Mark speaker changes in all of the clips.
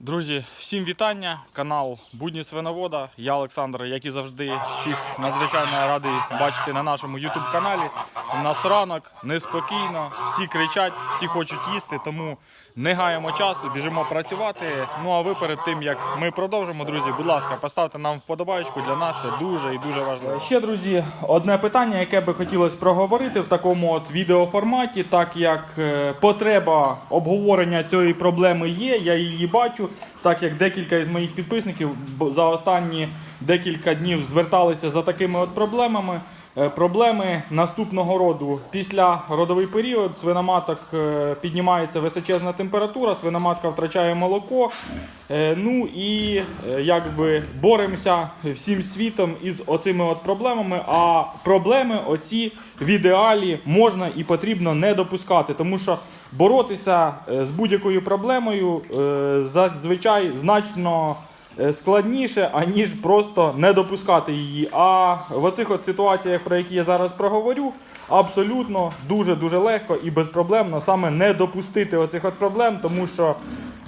Speaker 1: Друзі, всім вітання. Канал Будні Свиновода. Я Олександр, як і завжди, всіх надзвичайно радий бачити на нашому YouTube каналі. У нас ранок неспокійно, всі кричать, всі хочуть їсти, тому не гаємо часу, біжимо працювати. Ну а ви перед тим як ми продовжимо, друзі, будь ласка, поставте нам вподобайку. Для нас це дуже і дуже важливо. Ще друзі, одне питання, яке би хотілося проговорити в такому от відеоформаті, так як е, потреба обговорення цієї проблеми є, я її бачу. Так як декілька із моїх підписників за останні декілька днів зверталися за такими от проблемами. Е, Проблеми наступного роду. Після родовий період свиноматок е, піднімається височезна температура, свиноматка втрачає молоко. Е, Ну і якби боремося всім світом із оцими от проблемами. А проблеми оці в ідеалі можна і потрібно не допускати, тому що боротися е, з будь-якою проблемою е, зазвичай значно е, складніше, аніж просто не допускати її. А в оцих от ситуаціях, про які я зараз проговорю, абсолютно дуже-дуже легко і безпроблемно саме не допустити оцих от проблем, тому що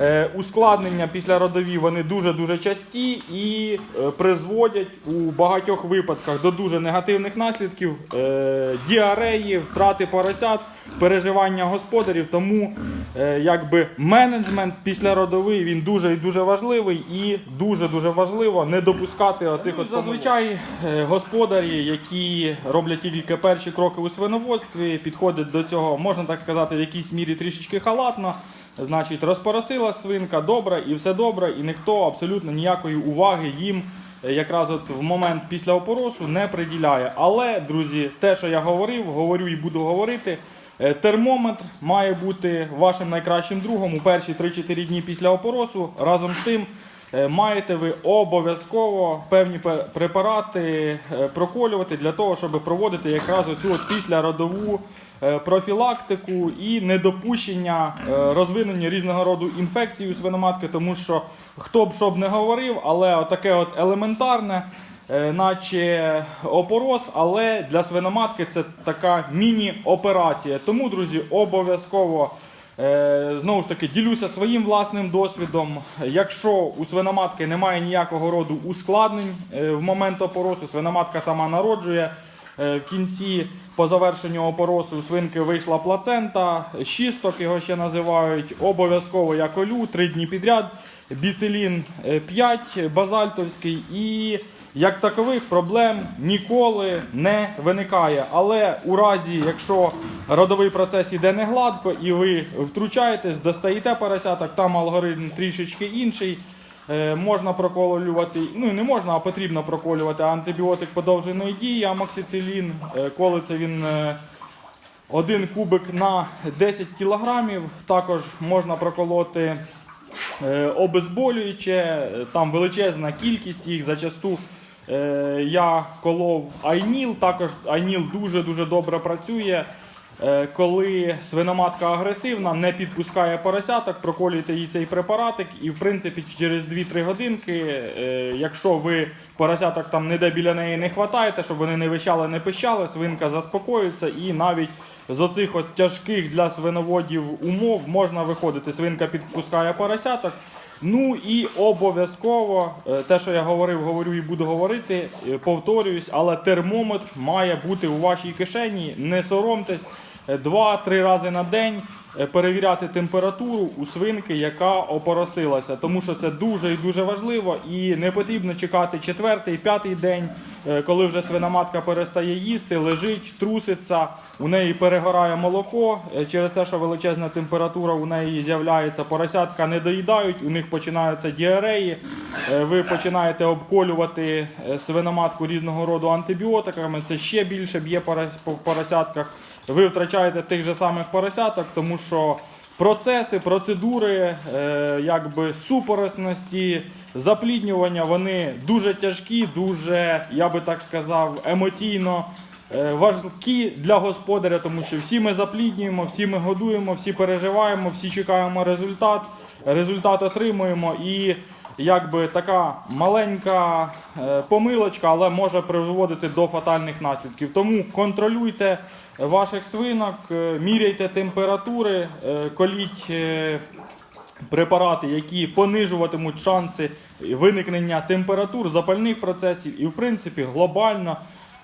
Speaker 1: е, ускладнення після родові вони дуже-дуже часті і е, призводять у багатьох випадках до дуже негативних наслідків е, діареї, втрати поросят, переживання господарів. Тому е, якби менеджмент післяродовий він дуже і дуже важливий і дуже дуже важливо не допускати оцих от зазвичай е, господарі, які роблять тільки перші кроки у свиноводстві, підходять до цього, можна так сказати, в якійсь мірі трішечки халатно. Значить, розпоросила свинка добре і все добре, і ніхто абсолютно ніякої уваги їм е, якраз от в момент після опоросу не приділяє. Але, друзі, те, що я говорив, говорю і буду говорити. е, Термометр має бути вашим найкращим другом у перші 3-4 дні після опоросу. Разом з тим маєте ви обов'язково певні препарати е, проколювати для того, щоб проводити якраз оцю післяродову е, профілактику і недопущення е, розвинення різного роду інфекцій у свиноматки, тому що хто б що б не говорив, але отаке от елементарне. е, Наче опорос, але для свиноматки це така міні-операція. Тому, друзі, обов'язково Е, Знову ж таки, ділюся своїм власним досвідом. Якщо у свиноматки немає ніякого роду ускладнень е, в момент опоросу, свиноматка сама народжує. Е, В кінці по завершенню опоросу у свинки вийшла плацента, щісток його ще називають. Обов'язково я колю три дні підряд. Біцилін е, 5 базальтовський і як такових проблем ніколи не виникає. Але у разі, якщо родовий процес іде не гладко і ви втручаєтесь, достаєте поросяток, там алгоритм трішечки інший. Е, Можна проколювати, ну не можна, а потрібно проколювати антибіотик подовженої дії, амоксицилін. Е, Колиться він е, один кубик на 10 кілограмів. Також можна проколоти обезболююче, там величезна кількість їх зачасту. Е, Я колов Айніл, також Айніл дуже-дуже добре працює. Е, Коли свиноматка агресивна, не підпускає поросяток, проколюєте їй цей препаратик, і в принципі через 2-3 годинки, е, якщо ви поросяток там ніде біля неї не хватаєте, щоб вони не вищали, не пищали, свинка заспокоїться і навіть з оцих от тяжких для свиноводів умов можна виходити. Свинка підпускає поросяток. Ну і обов'язково е, те, що я говорив, говорю і буду говорити, е, повторююсь, але термометр має бути у вашій кишені. Не соромтесь е, два-три рази на день е, перевіряти температуру у свинки, яка опоросилася, тому що це дуже і дуже важливо, і не потрібно чекати четвертий, п'ятий день, е, коли вже свиноматка перестає їсти, лежить, труситься, у неї перегорає молоко е, через те, що величезна температура у неї з'являється. Поросятка не доїдають, у них починаються діареї. Е, Ви починаєте обколювати е, свиноматку різного роду антибіотиками. Це ще більше б'є по поросятках. Ви втрачаєте тих же самих поросяток, тому що процеси, процедури, е, якби супоросності, запліднювання, вони дуже тяжкі, дуже, я би так сказав, емоційно е, важкі для господаря, тому що всі ми запліднюємо, всі ми годуємо, всі переживаємо, всі чекаємо результат, результат отримуємо і. Якби така маленька е, помилочка, але може приводити до фатальних наслідків. Тому контролюйте ваших свинок, е, міряйте температури, е, коліть препарати, які понижуватимуть шанси виникнення температур, запальних процесів і, в принципі, глобально.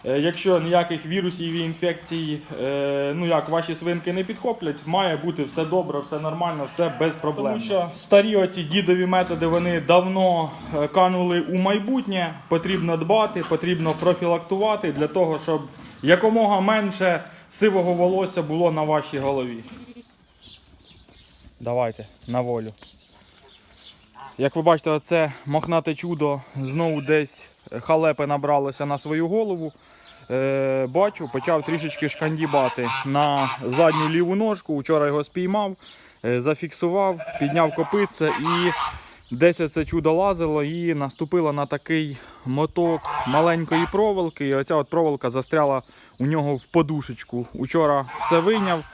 Speaker 1: Е, Якщо ніяких вірусів і інфекцій, е, ну як ваші свинки не підхоплять, має бути все добре, все нормально, все без проблем. Тому що старі оці дідові методи вони давно е, канули у майбутнє. Потрібно дбати, потрібно профілактувати для того, щоб якомога менше сивого волосся було на вашій голові. Давайте на волю. Як ви бачите, оце мохнате чудо знову десь халепи набралося на свою голову. Е, бачу, почав трішечки шкандібати на задню ліву ножку. Вчора його спіймав, е, зафіксував, підняв копитце і десь це чудо лазило і наступило на такий моток маленької проволоки. І оця от проволока застряла у нього в подушечку. Учора все вийняв.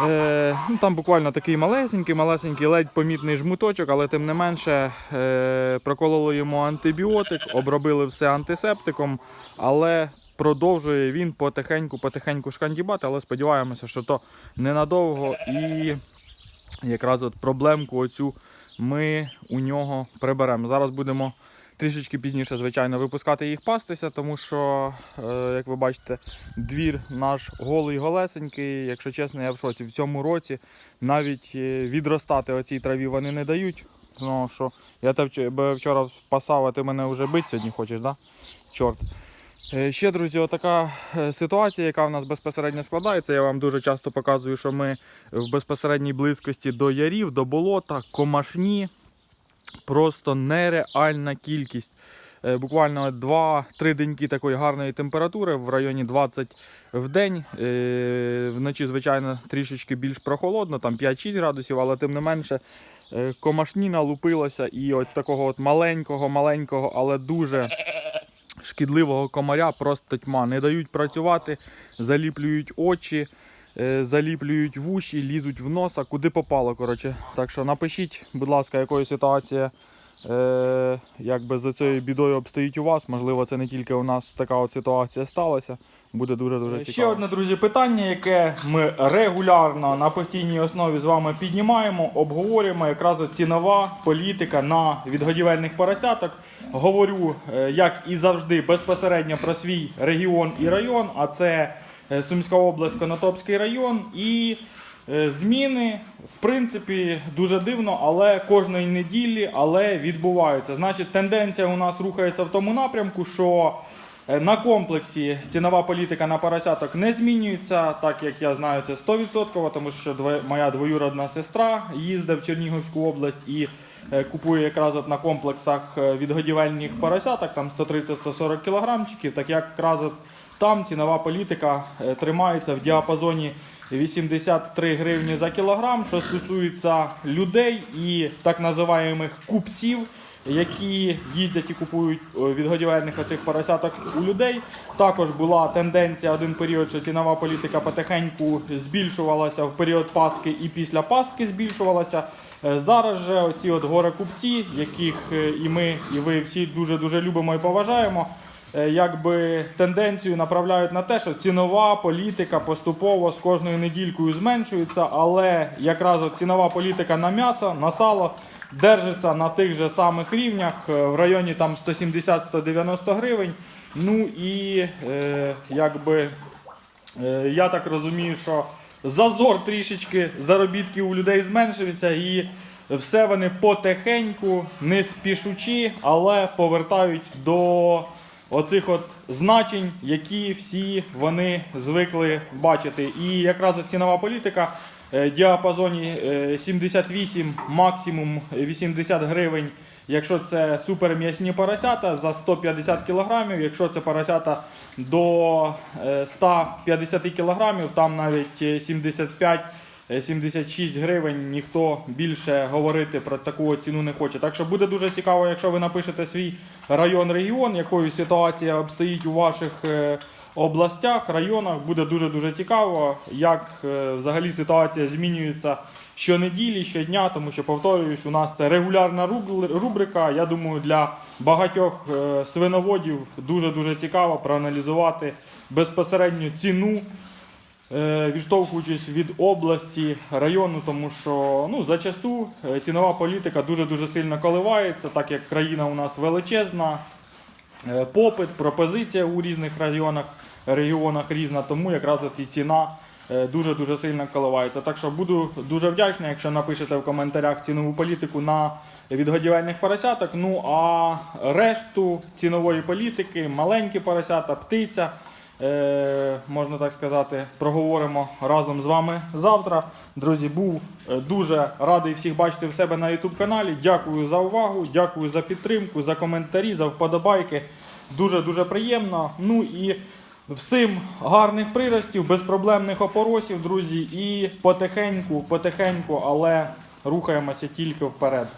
Speaker 1: Е, ну, там буквально такий малесенький, малесенький, ледь помітний жмуточок, але тим не менше е, прокололи йому антибіотик, обробили все антисептиком, але продовжує він потихеньку, потихеньку шкандібати, але сподіваємося, що то ненадовго і якраз от проблемку оцю ми у нього приберемо. Зараз будемо трішечки пізніше, звичайно, випускати їх пастися, тому що, е, як ви бачите, двір наш голий голесенький. Якщо чесно, я в шоці. В цьому році навіть е, відростати оцій траві вони не дають. Ну, що я тебе вчора спасав, а ти мене вже бить сьогодні хочеш, да? Чорт. Е, Ще, друзі, отака е, ситуація, яка в нас безпосередньо складається. Я вам дуже часто показую, що ми в безпосередній близькості до ярів, до болота, комашні. Просто нереальна кількість. Е, Буквально 2-3 деньки такої гарної температури в районі 20 в день. Вночі, звичайно, трішечки більш прохолодно, там 5-6 градусів, але тим не менше комашніна лупилася і от такого от маленького, маленького, але дуже шкідливого комаря просто тьма. Не дають працювати, заліплюють очі, е, заліплюють вуші, лізуть в носа, куди попало. Коротше. Так що напишіть, будь ласка, якою ситуація е, якби за цією бідою обстоїть у вас. Можливо, це не тільки у нас така от ситуація сталася. Буде дуже дуже цікаво. Ще одне, друзі, питання, яке ми регулярно на постійній основі з вами піднімаємо, обговорюємо якраз цінова політика на відгодівельних поросяток. Говорю, е, як і завжди, безпосередньо про свій регіон і район, а це е, Сумська область, Конотопський район. І е, зміни, в принципі, дуже дивно, але кожної неділі але відбуваються. Значить, тенденція у нас рухається в тому напрямку, що Е, На комплексі цінова політика на поросяток не змінюється, так як я знаю, це 100%, тому що моя двоюродна сестра їздить в Чернігівську область і е, купує якраз от на комплексах е, відгодівельних поросяток, там 130-140 кілограмчиків, так як якраз от там цінова політика е, тримається в діапазоні 83 гривні за кілограм. Що стосується людей і так називаємих купців, які їздять і купують е, відгодівельних оцих поросяток у людей. Також була тенденція один період, що цінова політика потихеньку збільшувалася в період Пасхи і після Пасхи збільшувалася. Е, Зараз же оці от горе-купці, яких е, і ми, і ви всі дуже дуже любимо і поважаємо. Якби тенденцію направляють на те, що цінова політика поступово з кожною недількою зменшується, але якраз от цінова політика на м'ясо, на сало держиться на тих же самих рівнях е, в районі там 170-190 гривень. Ну і е, якби е, я так розумію, що зазор трішечки заробітків у людей зменшився і все вони потихеньку, не спішучи, але повертають до оцих от значень, які всі вони звикли бачити. І якраз цінова політика діапазоні е, 78, максимум 80 гривень. Якщо це суперм'ясні поросята за 150 кг, якщо це поросята до е, 150 кг, там навіть е, 75 е, 76 гривень ніхто більше говорити про таку ціну не хоче. Так що буде дуже цікаво, якщо ви напишете свій район регіон, якою ситуація обстоїть у ваших е, областях, районах. Буде дуже дуже цікаво, як е, взагалі ситуація змінюється щонеділі, щодня, тому що повторююсь, у нас це регулярна рубрика. Я думаю, для багатьох е, свиноводів дуже дуже цікаво проаналізувати безпосередню ціну е, відштовхуючись від області, району, тому що ну, зачасту цінова політика дуже-дуже сильно коливається, так як країна у нас величезна, попит, пропозиція у різних районах, регіонах різна, тому якраз от і ціна е, дуже-дуже сильно коливається. Так що буду дуже вдячний, якщо напишете в коментарях цінову політику на відгодівельних поросяток. Ну а решту цінової політики, маленькі поросята, птиця. Е, можна так сказати, проговоримо разом з вами завтра. Друзі, був е, дуже радий всіх бачити в себе на YouTube каналі. Дякую за увагу, дякую за підтримку, за коментарі, за вподобайки. Дуже дуже приємно. Ну і всім гарних приростів, безпроблемних опоросів, друзі, і потихеньку, потихеньку, але рухаємося тільки вперед.